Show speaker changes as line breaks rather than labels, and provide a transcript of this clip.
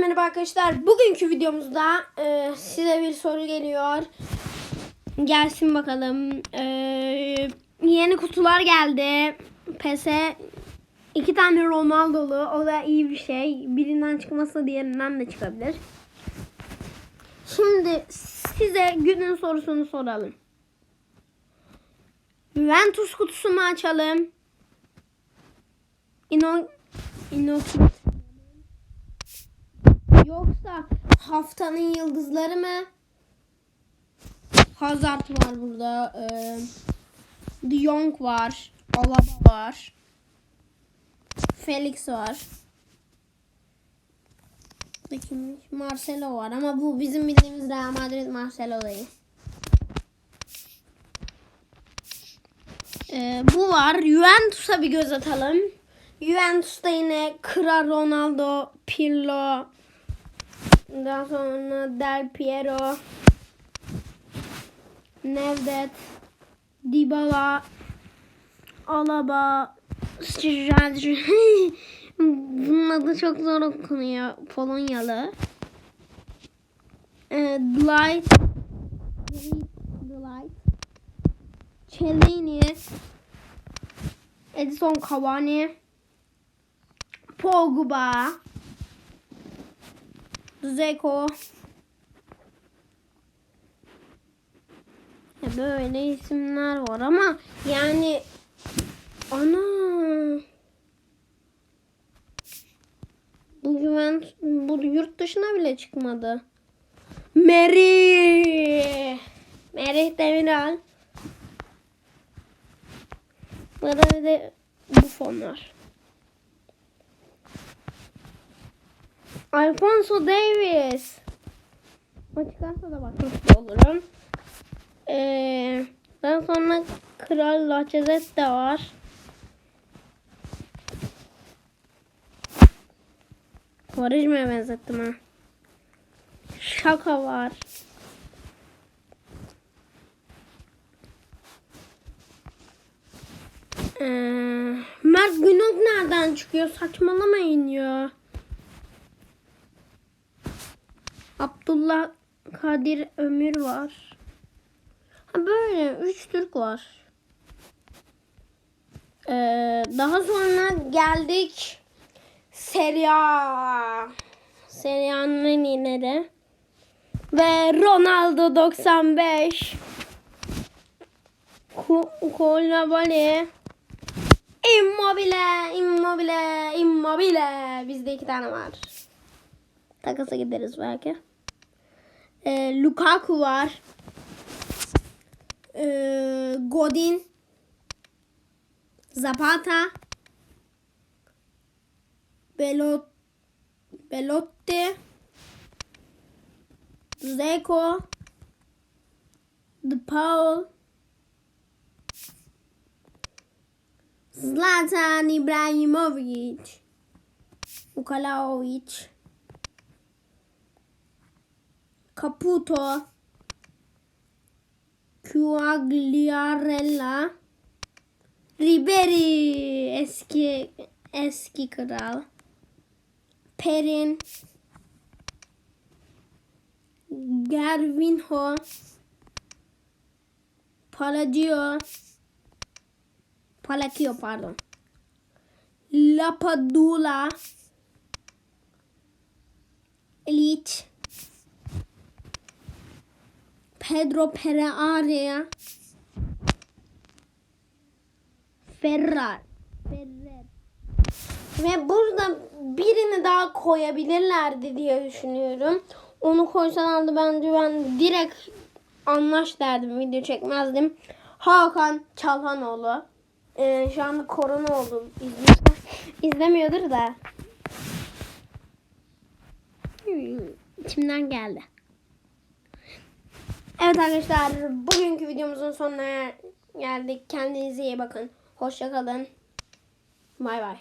merhaba arkadaşlar. Bugünkü videomuzda e, size bir soru geliyor. Gelsin bakalım. E, yeni kutular geldi. PES'e iki tane Ronaldo'lu. O da iyi bir şey. Birinden çıkması diğerinden de çıkabilir. Şimdi size günün sorusunu soralım. Juventus kutusunu açalım. İno Inokit Yoksa haftanın yıldızları mı? Hazard var burada. Ee, De var. Alaba var. Felix var. Bakayım, Marcelo var ama bu bizim bildiğimiz Real Madrid Marcelo değil. Ee, bu var. Juventus'a bir göz atalım. Juventus'ta yine Kra Ronaldo, Pirlo, daha sonra Del Piero, Nedved, Dybala, Alaba. Bunun adı çok zor okunuyor. Polonyalı. Ee, Delight, Delight, Cellini, Edison Cavani, Pogba, Zeko. Ya böyle isimler var ama yani ana bu güven bu yurt dışına bile çıkmadı. Meri Merih Demiral Burada bir de bu fonlar. Alfonso Davis. O çıkarsa da bakmış olurum. Ee, daha sonra Kral Lacazette de var. Quaresma'ya benzettim ha. Şaka var. Ee, Mert Günok nereden çıkıyor? Saçmalamayın ya. Abdullah Kadir Ömür var. Ha böyle üç Türk var. Ee, daha sonra geldik Serie A. Serie A'nın en iyileri. Ve Ronaldo 95. Kolabali. Immobile, Immobile, Immobile. Bizde iki tane var. Takasa gideriz belki. Ee, Lukaku var. Ee, Godin. Zapata. Belot Belotti. Zeko. De Paul. Zlatan İbrahimovic. Ukalaovic. Caputo. Quagliarella. Ribery eski eski kral. Perin. Gervinho. Palacio. Palakio pardon. Lapadula. Pedro Pereira. Ferrar. Ferrer. Ve burada birini daha koyabilirlerdi diye düşünüyorum. Onu koysalardı bence ben direkt anlaş derdim. Video çekmezdim. Hakan Çalhanoğlu. Ee, şu anda korona oldu. İzliyorsa, izlemiyordur da. İçimden geldi. Evet arkadaşlar bugünkü videomuzun sonuna geldik. Kendinize iyi bakın. Hoşça kalın. Bay bay.